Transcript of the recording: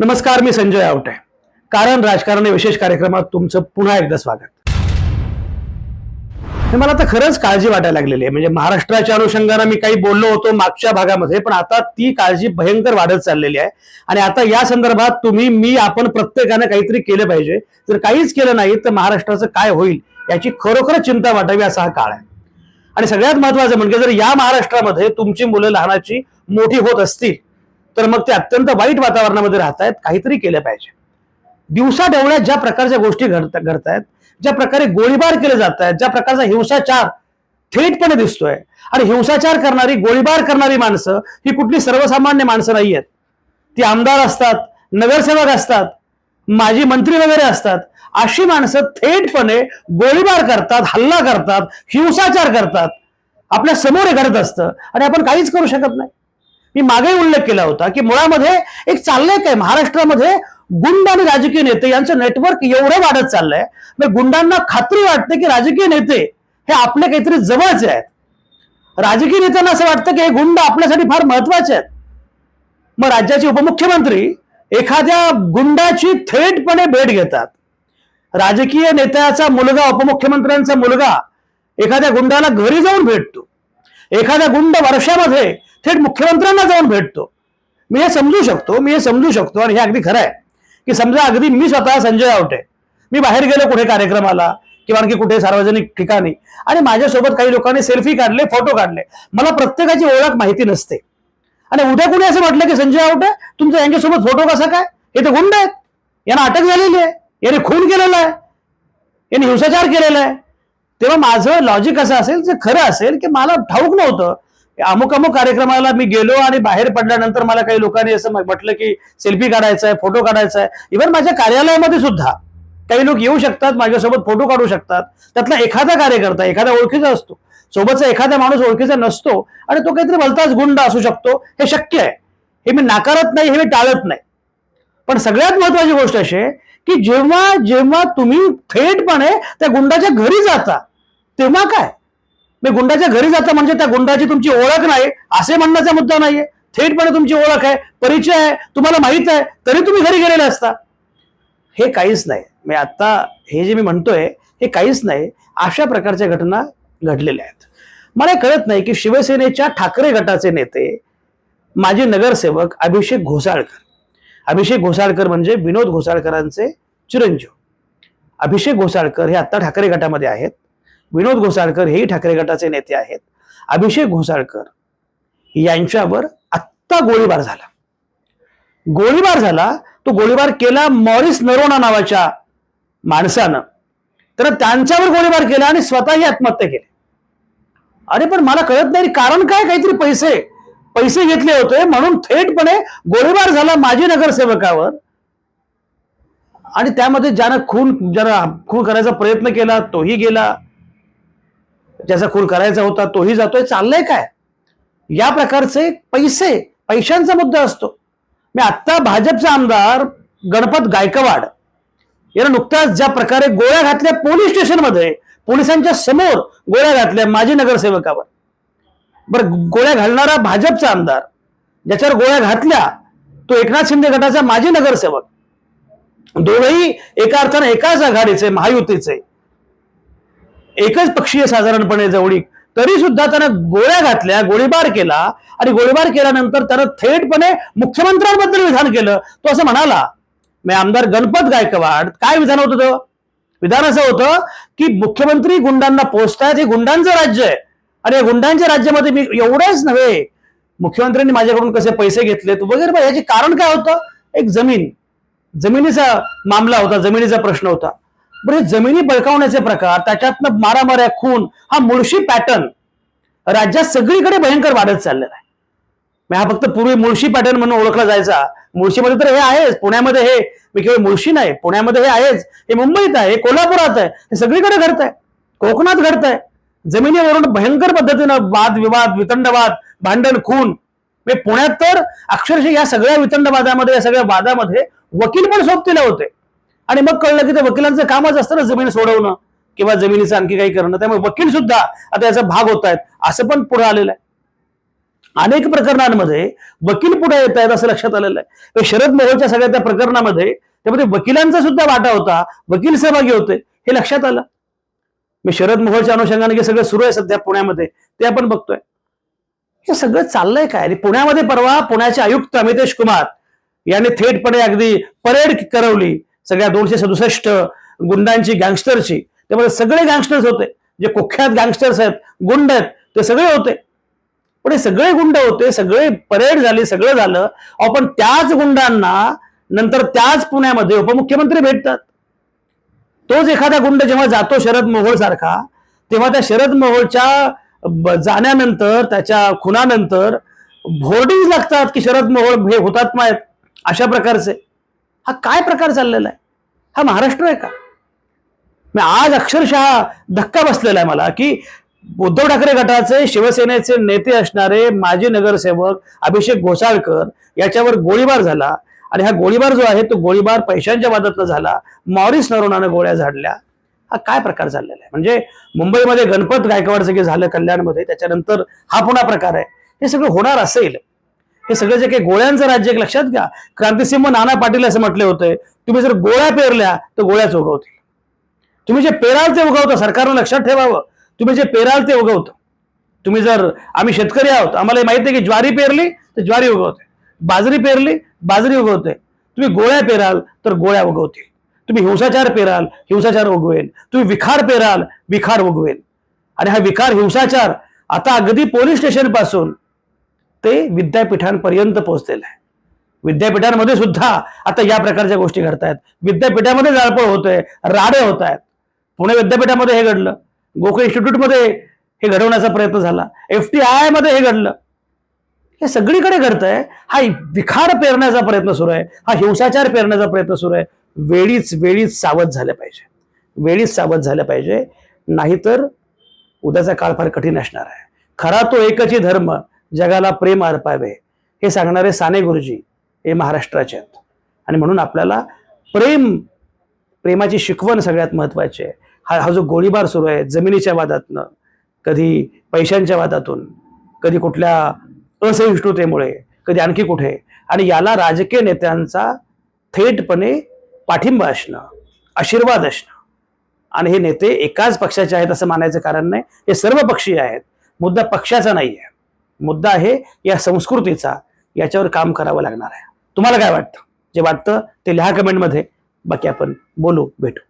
नमस्कार मी संजय आवटे. कारण राजकारण या विशेष कार्यक्रमात तुमचं पुन्हा एकदा स्वागत. मला आता खरंच काळजी वाटायला लागलेली आहे. म्हणजे महाराष्ट्राच्या अनुषंगानं मी काही बोललो होतो मागच्या भागामध्ये पण आता ती काळजी भयंकर वाढत चाललेली आहे. आणि आता या संदर्भात तुम्ही मी आपण प्रत्येकानं काहीतरी केलं पाहिजे. जर काहीच केलं नाही तर महाराष्ट्राचं काय होईल याची खरोखरच चिंता वाटावी असा हा काळ आहे. आणि सगळ्यात महत्वाचं म्हणजे जर या महाराष्ट्रामध्ये तुमची मुलं लहानाची मोठी होत असतील तर मग ते अत्यंत वाईट वातावरणामध्ये राहत आहेत काहीतरी केलं पाहिजे. दिवसा ढवळ्यात ज्या प्रकारच्या गोष्टी घडत घडतायत ज्या प्रकारे गोळीबार केले जात आहेत ज्या प्रकारचा हिंसाचार थेटपणे दिसतोय आणि हिंसाचार करणारी गोळीबार करणारी माणसं ही कुठली सर्वसामान्य माणसं नाही आहेत ती आमदार असतात नगरसेवक असतात माजी मंत्री वगैरे असतात. अशी माणसं थेटपणे गोळीबार करतात हल्ला करतात हिंसाचार करतात. आपल्यासमोर घडत असतं आणि आपण काहीच करू शकत नाही. मी मागे उल्लेख केला होता की मुळामध्ये एक चाललंय काय? महाराष्ट्रामध्ये गुंड आणि राजकीय नेते यांचं नेटवर्क एवढं वाढत चाललंय. मग गुंडांना खात्री वाटते की राजकीय नेते हे आपले काहीतरी जवळचे आहेत. राजकीय नेत्यांना असं वाटतं की हे गुंड आपल्यासाठी फार महत्त्वाचे आहेत. मग राज्याचे उपमुख्यमंत्री एखाद्या गुंडाची थेटपणे भेट घेतात. राजकीय नेत्याचा मुलगा उपमुख्यमंत्र्यांचा मुलगा एखाद्या गुंडाला घरी जाऊन भेटतो. एखादा गुंड वर्षामध्ये थेट मुख्यमंत्र्यांना जाऊन भेटतो. मी हे समजू शकतो मी हे समजू शकतो आणि हे अगदी खरं आहे की समजा अगदी मी स्वतः संजय आवटे मी बाहेर गेलो कुठे कार्यक्रमाला किंवा आणखी कुठे सार्वजनिक ठिकाणी आणि माझ्यासोबत काही लोकांनी सेल्फी काढले फोटो काढले. मला प्रत्येकाची ओळख माहिती नसते. आणि उद्या कुणी असं म्हटलं की संजय आवटे तुमचा यांच्यासोबत फोटो कसा काय? हे तर गुंड आहेत. यांना अटक झालेली आहे. याने खून केलेला आहे. यांनी हिंसाचार केलेला आहे. तेव्हा माझं लॉजिक असं असेल जे खरं असेल की मला ठाऊक नव्हतं अमुक अमुक कार्यक्रमाला मी गेलो आणि बाहेर पडल्यानंतर मला काही लोकांनी असं म्हटलं की सेल्फी काढायचा आहे फोटो काढायचा आहे इव्हन माझ्या कार्यालयामध्ये सुद्धा काही लोक येऊ शकतात माझ्यासोबत फोटो काढू शकतात. त्यातला एखादा कार्यकर्ता एखादा ओळखीचा असतो. सोबतचा एखादा माणूस ओळखीचा नसतो आणि तो काहीतरी भलताच गुंड असू शकतो हे शक्य आहे. हे मी नाकारत नाही हे मी टाळत नाही. पण सगळ्यात महत्वाची गोष्ट अशी आहे की जेव्हा जेव्हा तुम्ही थेटपणे त्या गुंडाच्या घरी जाता तेव्हा काय? मी गुंडाच्या घरी जाता म्हणजे त्या गुंडाची तुमची ओळख नाही असे म्हणण्याचा मुद्दा नाहीये. थेटपणे तुमची ओळख आहे परिचय आहे तुम्हाला माहीत आहे तरी तुम्ही घरी गेलेले असता. हे काहीच नाही. मी आता हे जे मी म्हणतोय हे काहीच नाही. अशा प्रकारच्या घटना घडलेल्या आहेत. मला कळत नाही की शिवसेनेच्या ठाकरे गटाचे नेते माजी नगरसेवक अभिषेक घोसाळकर. अभिषेक घोसाळकर म्हणजे विनोद घोसाळकरांचे चिरंजीव. अभिषेक घोसाळकर हे आता ठाकरे गटामध्ये आहेत. विनोद घोसाळकर हेही ठाकरे गटाचे नेते आहेत. अभिषेक घोसाळकर यांच्यावर आत्ता गोळीबार झाला. गोळीबार झाला तो गोळीबार केला मॉरिस नरोना नावाच्या माणसानं. तर त्यांच्यावर गोळीबार केला आणि स्वतःही आत्महत्या केली. अरे पण मला कळत नाही कारण काय काहीतरी पैसे पैसे घेतले होते म्हणून थेटपणे गोळीबार झाला माजी नगरसेवकावर. आणि त्यामध्ये ज्यानं खून ज्यानं खून करायचा प्रयत्न केला तोही गेला. ज्याचा खून करायचा होता तोही जातोय. चाललंय काय? या प्रकारचे पैसे पैशांचा मुद्दा असतो. मी आत्ता भाजपचा आमदार गणपत गायकवाड यानं नुकताच ज्या प्रकारे गोळ्या घातल्या पोलीस स्टेशनमध्ये पोलिसांच्या समोर गोळ्या घातल्या माजी नगरसेवकावर. बरं गोळ्या घालणारा भाजपचा आमदार ज्याच्यावर गोळ्या घातल्या तो एकनाथ शिंदे गटाचा माजी नगरसेवक. दोघेही एका अर्थानं एकाच आघाडीचे महायुतीचे. एकच पक्षीय साधारणपणे जवळीक. तरी सुद्धा त्यानं गोळ्या घातल्या गोळीबार केला आणि गोळीबार केल्यानंतर त्यानं थेटपणे मुख्यमंत्र्यांबद्दल विधान केलं. तो असं म्हणाला मी आमदार गणपत गायकवाड काय विधान होतं तो विधान असं होतं की मुख्यमंत्री गुंडांना पोचतायत हे गुंडांचं राज्य आहे. आणि या गुंडांच्या राज्यामध्ये मी एवढंच नव्हे मुख्यमंत्र्यांनी माझ्याकडून कसे पैसे घेतलेत वगैरे याचे कारण काय होतं? एक जमीन. जमिनीचा मामला होता जमिनीचा प्रश्न होता. बरं जमिनी बळकावण्याचे प्रकार त्याच्यातनं मारामाऱ्या खून हा मुळशी पॅटर्न राज्यात सगळीकडे भयंकर वाढत चाललेला आहे. हा फक्त पूर्वी मुळशी पॅटर्न म्हणून ओळखला जायचा. मुळशीमध्ये तर हे आहेच पुण्यामध्ये हे मी केवळ मुळशी नाही पुण्यामध्ये हे आहेच हे मुंबईत आहे हे कोल्हापुरात आहे हे सगळीकडे घडत आहे कोकणात घडत आहे जमिनीवरून भयंकर पद्धतीनं वाद विवाद वितंडवाद भांडण खून. मी पुण्यात तर अक्षरशः या सगळ्या वितंडवादामध्ये या सगळ्या वादामध्ये वकील पण सोबतीला होते. आणि मग कळलं की ते वकिलांचं कामच असतं ना जमीन सोडवणं किंवा जमिनीचं आणखी काही करणं. त्यामुळे वकील सुद्धा आता याचा भाग होत आहेत. असं पण पुढे आलेलं आहे. अनेक प्रकरणांमध्ये वकील पुढे येत आहेत असं लक्षात आलेलं आहे. शरद मोहोळच्या सगळ्या त्या प्रकरणामध्ये त्यामध्ये वकिलांचा सुद्धा वाटा होता. वकील सहभागी होते. हे लक्षात आलं. मी शरद मोहोळच्या अनुषंगाने जे सगळं सुरू आहे सध्या पुण्यामध्ये. ते आपण बघतोय. हे सगळं चाललंय काय? आणि पुण्यामध्ये परवा पुण्याचे आयुक्त अमितेश कुमार यांनी थेटपणे अगदी परेड करवली. सगळ्या दोनशे सदुसष्ट गुंडांची गँगस्टरची त्यामध्ये सगळे गँगस्टर्स होते. जे कुख्यात गँगस्टर्स आहेत गुंड आहेत ते सगळे होते. पण हे सगळे गुंड होते सगळे परेड झाली सगळं झालं. आपण त्याच गुंडांना नंतर त्याच पुण्यामध्ये उपमुख्यमंत्री भेटतात. तोच एखादा गुंड जेव्हा जातो शरद मोहोळ सारखा तेव्हा त्या शरद मोहोळच्या जाण्यानंतर त्याच्या खुनानंतर होर्डिंग लागतात की शरद मोहोळ हे हुतात्मा आहेत अशा प्रकारचे. हा काय प्रकार चाललेला आहे? हा महाराष्ट्र आहे का? मी आज अक्षरशः धक्का बसलेला आहे मला की उद्धव ठाकरे गटाचे शिवसेनेचे नेते असणारे माजी नगरसेवक अभिषेक घोसाळकर याच्यावर गोळीबार झाला. आणि हा गोळीबार जो आहे तो गोळीबार पैशांच्या वादातला झाला. मॉरिस नरोनानं गोळ्या झाडल्या. हा काय प्रकार चाललेला आहे? म्हणजे मुंबईमध्ये गणपत गायकवाडचं जे झालं कल्याणमध्ये त्याच्यानंतर हा पुन्हा प्रकार आहे. हे सगळं होणार असेल. हे सगळं जे काही गोळ्यांचं राज्य एक लक्षात घ्या. क्रांतिसिंह नाना पाटील असं म्हटले होते तुम्ही जर गोळ्या पेरल्या तर गोळ्याच उगवतील. तुम्ही जे पेराल ते उगवतं सरकारनं लक्षात ठेवावं. तुम्ही जे पेराल ते उगवतं. तुम्ही जर आम्ही शेतकरी आहोत आम्हाला माहिती आहे की ज्वारी पेरली तर ज्वारी उगवते. बाजरी पेरली बाजरी उगवते. तुम्ही गोळ्या पेराल तर गोळ्या उगवतील. तुम्ही हिंसाचार पेराल हिंसाचार उगवेल. तुम्ही विखार पेराल विखार उगवेल. आणि हा विखार हिंसाचार आता अगदी पोलीस स्टेशनपासून ते विद्यापीठांपर्यंत पोहोचलेलं आहे. विद्यापीठांमध्ये सुद्धा आता या प्रकारच्या गोष्टी घडतायत. विद्यापीठामध्ये जाळपोळ होतोय राडे होत आहेत पुणे विद्यापीठामध्ये हे घडलं. गोखले इन्स्टिट्यूटमध्ये हे घडवण्याचा प्रयत्न झाला. एफ टी आयमध्ये हे घडलं. हे सगळीकडे घडतंय. हा विखार पेरण्याचा प्रयत्न सुरू आहे. हा हिंसाचार पेरण्याचा प्रयत्न सुरू आहे. वेळीच वेळीच सावध झालं पाहिजे. वेळीच सावध झालं पाहिजे. नाहीतर उद्याचा काळ फार कठीण असणार आहे. खरा तो एकची धर्म. जगाला प्रेम अर्पावे हे सांगणारे साने गुरुजी हे महाराष्ट्राचे आहेत. आणि म्हणून आपल्याला प्रेम प्रेमाची शिकवण सगळ्यात महत्वाची आहे. हा हा जो गोळीबार सुरू आहे जमिनीच्या वादातनं कधी पैशांच्या वादातून कधी कुठल्या असहिष्णुतेमुळे कधी आणखी कुठे आणि याला राजकीय नेत्यांचा थेटपणे पाठिंबा असणं आशीर्वाद असणं. आणि हे नेते एकाच पक्षाचे आहेत असं मानायचं कारण नाही. हे सर्व पक्षीय आहेत. मुद्दा पक्षाचा नाही आहे मुद्दा आहे या संस्कृतीचा याच्यावर काम करावं लागणार आहे. तुम्हाला काय वाटतं? जे वाटतं ते लिहा कमेंटमध्ये बाकी आपण बोलू भेटू.